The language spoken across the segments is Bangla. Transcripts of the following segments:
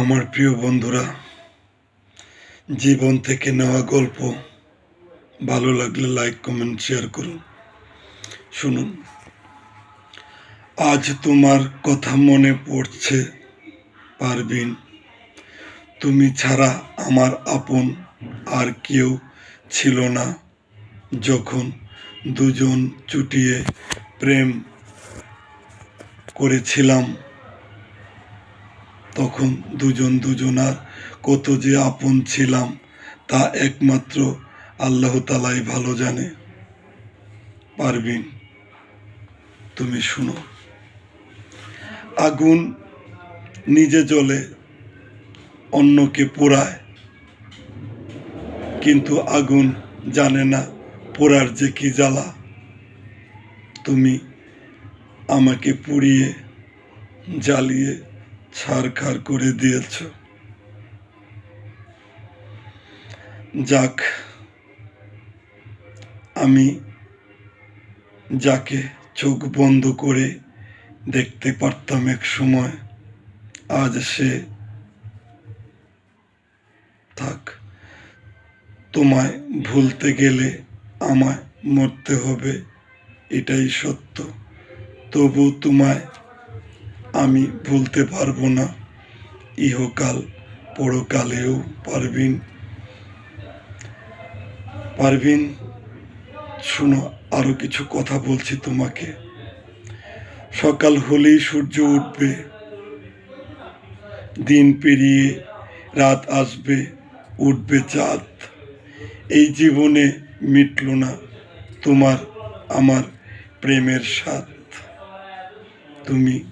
আমার প্রিয় বন্ধুরা, জীবন থেকে নেওয়া গল্প, ভালো লাগলে লাইক কমেন্ট শেয়ার করুন। শুনুন, আজ তোমার কথা মনে পড়ছে পারবিন তুমি ছাড়া আমার আপন আর কেউ ছিল না, যখন দুজন চুটিয়ে প্রেম করেছিলাম। তখন দুজন দুজনার কত যে আপন ছিলাম, তা একমাত্র আল্লাহ তালাই ভালো জানে। পারবিন, তুমি শুনো। আগুন নিজে জ্বলে, অন্যকে পোড়ায়। কিন্তু আগুন জানে না পোড়ার যে কি জ্বালা। তুমি আমাকে পুড়িয়ে, জ্বালিয়ে ছাড়খাড় করে দিয়েছ। যাক, আমি যাকে চোখ বন্ধ করে দেখতে পারতাম এক সময়, আজ সে থাক, তোমায় ভুলতে গেলে আমায় মরতে হবে, এটাই সত্য। তবু তোমায় আমি ভুলতে পারব না। ইহকাল পরকালেও পারবিন। পারবিন, শুনো আরও কিছু কথা বলছি তোমাকে। সকাল হলেই সূর্য উঠবে। দিন পেরিয়ে রাত আসবে, উঠবে চাঁদ। এই জীবনে মিটল না তোমার, আমার প্রেমের স্বাদ। তুমি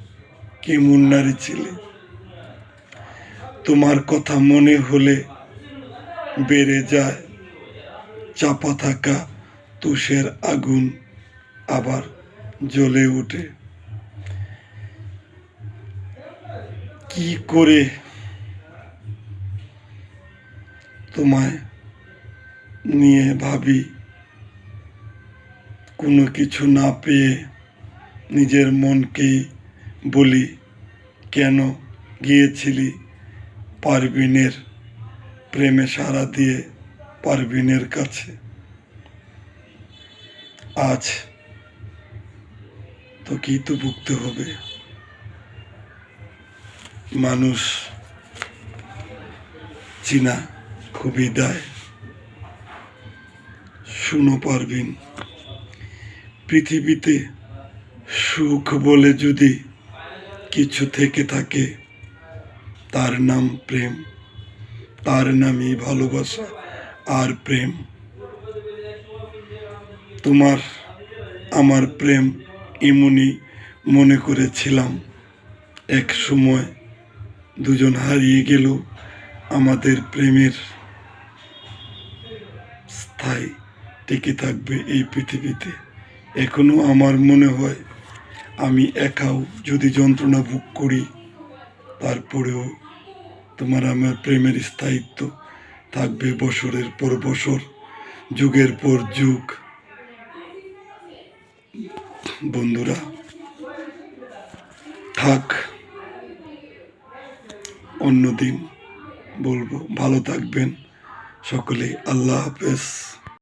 কেমন মুন্নারি ছিলে? তোমার কথা মনে হলে বেড়ে যায়, চাপা থাকা তুষের আগুন আবার জ্বলে ওঠে। কি করে তোমায় নিয়ে ভাবি? কোনো কিছু না পেয়ে নিজের মনকেই বলি। কেন গিয়েছিলি পারবিনের প্রেমে সাড়া দিয়ে পারবিনের কাছে? আজ তো কি তো ভুগতে হবে। মানুষ চিনা খুবই দায়। শুনো পারবিন পৃথিবীতে সুখ বলে যদি কিছু থেকে থাকে। তার নাম প্রেম। তার নামই ভালোবাসা আর প্রেম। তোমার আমার প্রেম এমনই মনে করেছিলাম। এক সময় দুজন হারিয়ে গেল আমাদের প্রেমের স্থায়ী টিকে থাকবে এই পৃথিবীতে। এখনও আমার মনে হয় আমি একাও যদি যন্ত্রণা ভোগ করি, তারপরেও তোমার আমার প্রেমের স্থায়িত্ব থাকবে বছরের পর বছর, যুগের পর যুগ। বন্ধুরা, থাক, অন্যদিন বলব, ভালো থাকবেন সকলে, আল্লাহ হাফেজ।